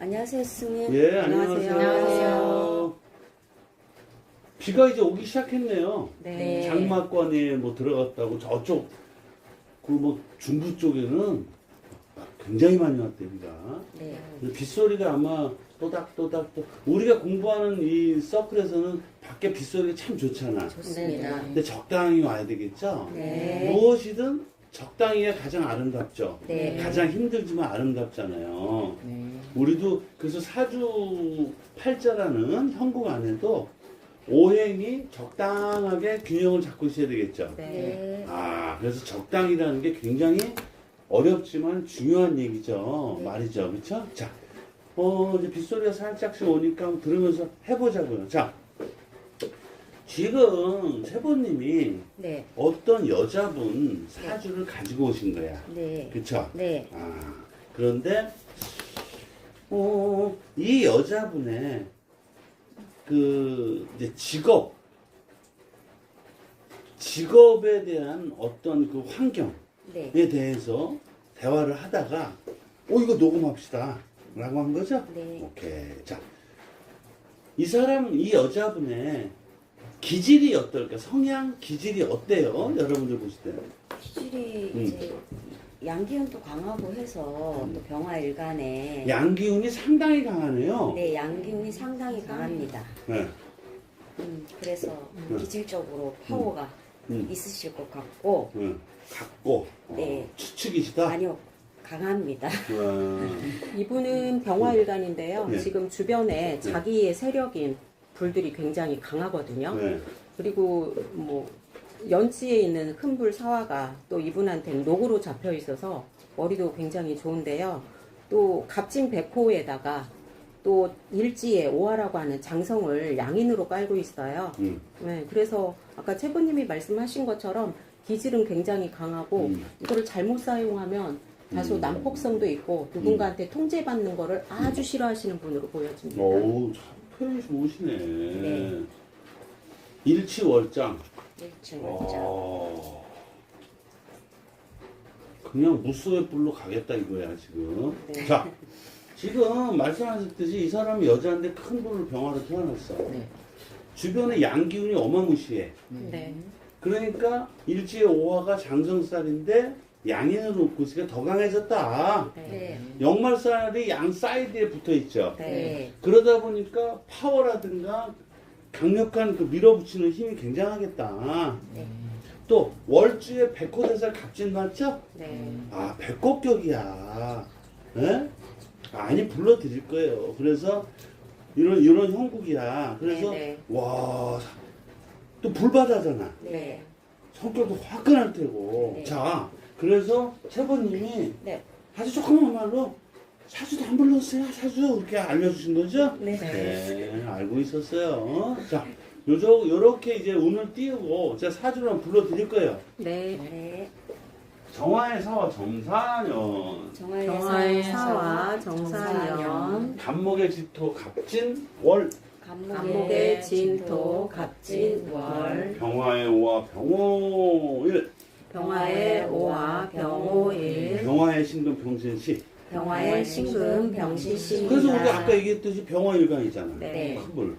안녕하세요, 스님. 예, 안녕하세요. 안녕하세요. 비가 이제 오기 시작했네요. 네. 장마권에 뭐 들어갔다고 저쪽 그 뭐 중부 쪽에는 굉장히 많이 왔대 비가. 네. 빗소리가 아마 또닥또닥 또 우리가 공부하는 이 서클에서는 밖에 빗소리가 참 좋잖아. 좋습니다. 근데 적당히 와야 되겠죠. 네. 무엇이든 적당히가 가장 아름답죠. 네. 가장 힘들지만 아름답잖아요. 네. 우리도 그래서 사주 팔자라는 형국 안에도 오행이 적당하게 균형을 잡고 있어야 되겠죠. 네. 아, 그래서 적당이라는 게 굉장히 어렵지만 중요한 얘기죠. 네. 말이죠. 그쵸? 자, 어, 이제 빗소리가 살짝씩 오니까 들으면서 해보자고요. 자, 지금 세보님이 네. 어떤 여자분 사주를 가지고 오신 거야. 네. 그쵸? 네. 아, 그런데, 어, 이 여자분의 그, 이제 직업, 직업에 대한 어떤 그 환경에 네. 대해서 대화를 하다가, 어, 이거 녹음합시다. 라고 한 거죠? 네. 오케이. 자, 이 사람, 이 여자분의 기질이 어떨까? 성향, 기질이 어때요? 여러분들 보실 때. 기질이 음. 이제 양기운도 강하고 해서 또 병화 일간에 양기운이 상당히 강하네요. 네, 양기운이 상당히 강합니다. 네. 음, 그래서 음. 기질적으로 파워가 음. 있으실 것 같고 응. 갖고 네. 어, 추측이시다. 아니요 강합니다. 와. 이분은 병화일간인데요. 네. 지금 주변에 자기의 세력인 불들이 굉장히 강하거든요. 네. 그리고 뭐 연치에 있는 큰불 사화가 또 이분한테는 녹으로 잡혀 있어서 머리도 굉장히 좋은데요. 또 갑진 백호에다가 또 일지에 오화라고 하는 장성을 양인으로 깔고 있어요. 음. 네, 그래서 아까 최부님이 말씀하신 것처럼 기질은 굉장히 강하고 음. 이거를 잘못 사용하면 다소 음. 난폭성도 있고 누군가한테 통제받는 거를 아주 싫어하시는 분으로 보여집니다. 어우, 참 표현이 좋으시네. 네. 일치월장. 어. 그냥 무쏘의 불로 가겠다 이거야 지금. 네. 자, 지금 말씀하셨듯이 이 사람이 여자인데 큰 불을 병화로 태어났어. 네. 주변에 양기운이 어마무시해. 네. 그러니까 일지의 오화가 장성살인데 양인으로 놓고 있으니까 더 강해졌다. 네. 역말살이 양 사이드에 붙어 있죠. 네. 그러다 보니까 파워라든가 강력한 그 밀어붙이는 힘이 굉장하겠다. 네. 또 월주에 백호대살 갑진 맞죠? 네. 아 백호격이야. 예? 많이 불러드릴 거예요. 그래서 이런 이런 형국이야. 그래서 네, 와또 불바다잖아. 네. 성격도 화끈할 테고. 네. 자, 그래서 세번님이 네. 아주 조그만 말로 사주도 안 불렀어요. 사주 이렇게 알려주신 거죠? 네. 네, 알고 있었어요. 자, 요저 요렇게 이제 운을 띄우고 제가 사주를 한번 불러드릴 거예요. 네. 네. 정화의 사와 정사년, 정화의 사와, 정사년 간목의 지토 갑진 월, 간목의 간목의 진토 갑진 월 병화의 오와 병호일, 병화의 오화 병오일 병화의 신금 병신시. 병화의 신금 병신시입니다. 그래서 우리가 아까 얘기했듯이 병화 일간이잖아. 네. 큰 불.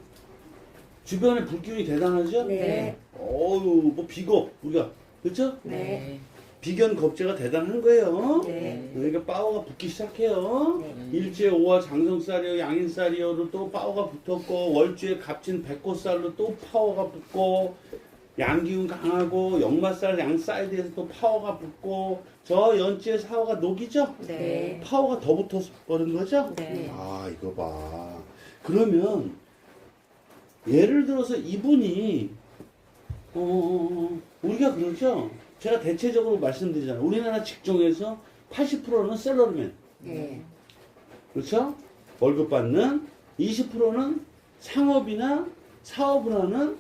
주변에 불기운이 대단하죠? 네. 어유 뭐 비겁 우리가 그렇죠? 네. 비견 겁재가 대단한 거예요. 네. 그러니까 파워가 붙기 시작해요. 네. 일주에 오화 장성살이요, 양인살이요로 또 파워가 붙었고 월주에 갑진 백호살로 또 파워가 붙고 양기운 강하고 역마살 양 사이드에서 또 파워가 붙고 저 연주에 사화가 녹이죠? 네. 파워가 더 붙어 버린 거죠? 네. 아 이거 봐. 그러면 예를 들어서 이분이 어 우리가 그러죠. 제가 대체적으로 말씀드리잖아요. 우리나라 직종에서 80%는 셀러리맨, 네. 그렇죠? 월급 받는 20%는 상업이나 사업을 하는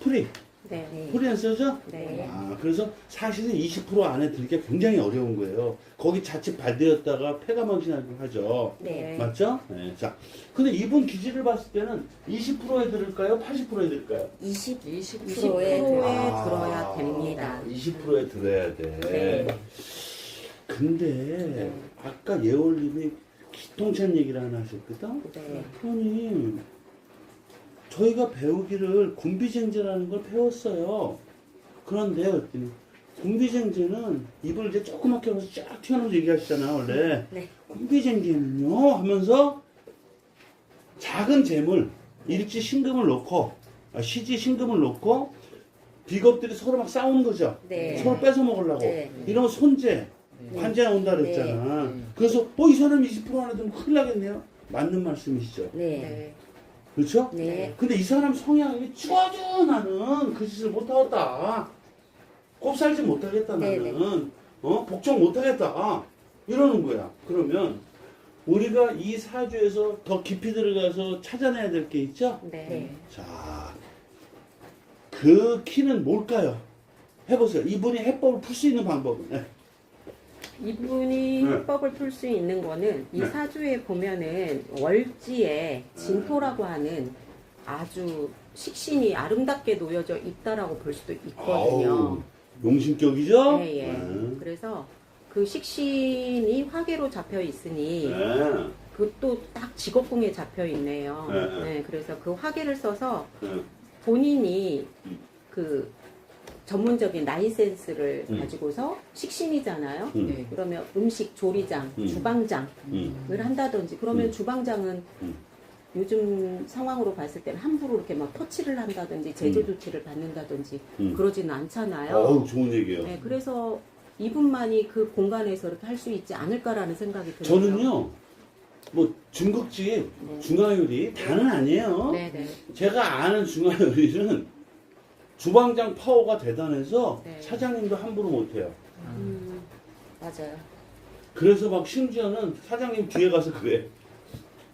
프리, 네. 네. 프리랜서죠? 네. 아, 그래서 사실은 20% 안에 들기가 굉장히 어려운 거예요. 거기 자칫 발대였다가 폐가망신하고 하죠. 네. 맞죠? 네. 자, 근데 이분 기질을 봤을 때는 20%에 들을까요? 80%에 들을까요? 20, 20%에 20%에 들어야 됩니다. 20%에 들어야 돼. 네. 근데 아까 예월님이 기통찬 얘기를 하나 하셨거든. 네. 아니 저희가 배우기를 군비쟁제라는 걸 배웠어요. 그런데 그랬더니 군비쟁제는 입을 이제 조그맣게 하면서 쫙 튀어나오면서 얘기하시잖아 원래. 네. 군비쟁제는요 하면서 작은 재물 일지 신금을 놓고 아, 시지 신금을 놓고 비겁들이 서로 막 싸우는 거죠. 네. 서로 뺏어 먹으려고. 네. 이러면 손재 관제 나온다 그랬잖아. 네. 그래서 어 이 사람 20% 안에 들면 큰일 나겠네요. 맞는 말씀이시죠. 네. 네. 그렇죠? 네. 근데 이 사람 성향이 죽어줘 나는 그 짓을 못하겠다. 곱살지 못하겠다 네, 나는. 어 복종 못하겠다. 이러는 거야. 그러면 우리가 이 사주에서 더 깊이 들어가서 찾아내야 될 게 있죠? 네. 네. 자, 그 키는 뭘까요? 해보세요. 이분이 해법을 풀 수 있는 방법은. 네. 이분이 네. 해법을 풀 수 있는 거는 이 네. 사주에 보면은 월지에 진토라고 하는 아주 식신이 아름답게 놓여져 있다라고 볼 수도 있거든요. 아우, 용신격이죠? 네, 예. 네. 그래서 그 식신이 화계로 잡혀 있으니 네. 그것도 딱 직업궁에 잡혀 있네요. 네, 네. 네, 그래서 그 화계를 써서 네. 본인이 음. 그 전문적인 라이센스를 음. 가지고서 식신이잖아요. 음. 네. 그러면 음식 조리장, 음. 주방장을 음. 한다든지 그러면 음. 주방장은 음. 요즘 상황으로 봤을 때는 함부로 이렇게 막 터치를 한다든지 제조 음. 조치를 받는다든지 음. 그러지는 않잖아요. 어우, 좋은 얘기예요. 네, 그래서 이분만이 그 공간에서 이렇게 할 수 있지 않을까라는 생각이 들어요. 저는요, 뭐 중국집 네. 중화요리 다는 아니에요. 네, 네. 제가 아는 중화요리는 주방장 파워가 대단해서 네. 사장님도 함부로 못해요. 음, 맞아요. 그래서 막 심지어는 사장님 뒤에 가서 그래.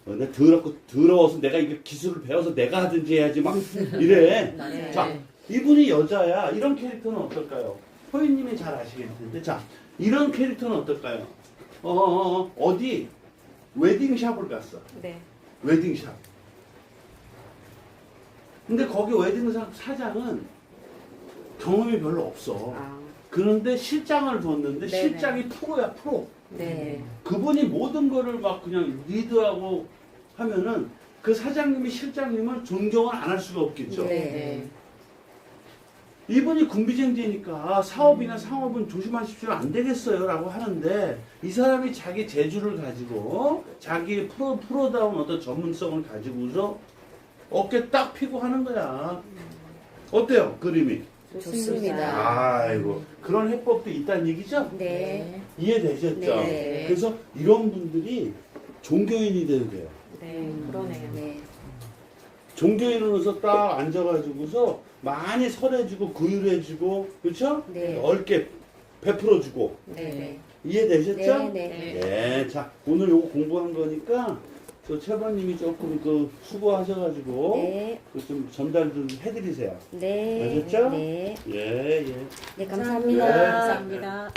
어, 내가 더럽고 더러워서 내가 이게 기술을 배워서 내가 하든지 해야지 막 이래. 네. 자, 이분이 여자야. 이런 캐릭터는 어떨까요? 호인님이 잘 아시겠을 텐데. 자, 이런 캐릭터는 어떨까요? 어, 어, 어, 어디 웨딩샵을 갔어. 네. 웨딩샵. 근데 거기 웨딩샵 사장은 경험이 별로 없어. 아, 그런데 실장을 뒀는데 네네. 실장이 프로야, 프로. 네. 그분이 모든 거를 막 그냥 리드하고 하면은 그 사장님이 실장님을 존경을 안 할 수가 없겠죠. 네. 이분이 군비쟁제니까 사업이나 상업은 조심하십시오 안 되겠어요 라고 하는데 이 사람이 자기 재주를 가지고 자기 프로, 프로다운 어떤 전문성을 가지고서 어깨 딱 피고 하는 거야 어때요 그림이 좋습니다. 아이고 그런 해법도 있다는 얘기죠 네. 이해되셨죠 네. 그래서 이런 분들이 종교인이 돼도 돼요 네, 그러네요. 네. 종교인으로서 딱 앉아가지고서 많이 설해주고 구휼해주고 그렇죠? 네. 넓게 베풀어주고 네. 네. 이해되셨죠? 네. 네. 네. 자 오늘 요거 공부한 거니까 저 최반님이 조금 그 수고하셔가지고 네. 그 좀 전달 좀 해드리세요. 네. 아셨죠? 네. 예 예. 네, 네. 감사합니다. 감사합니다.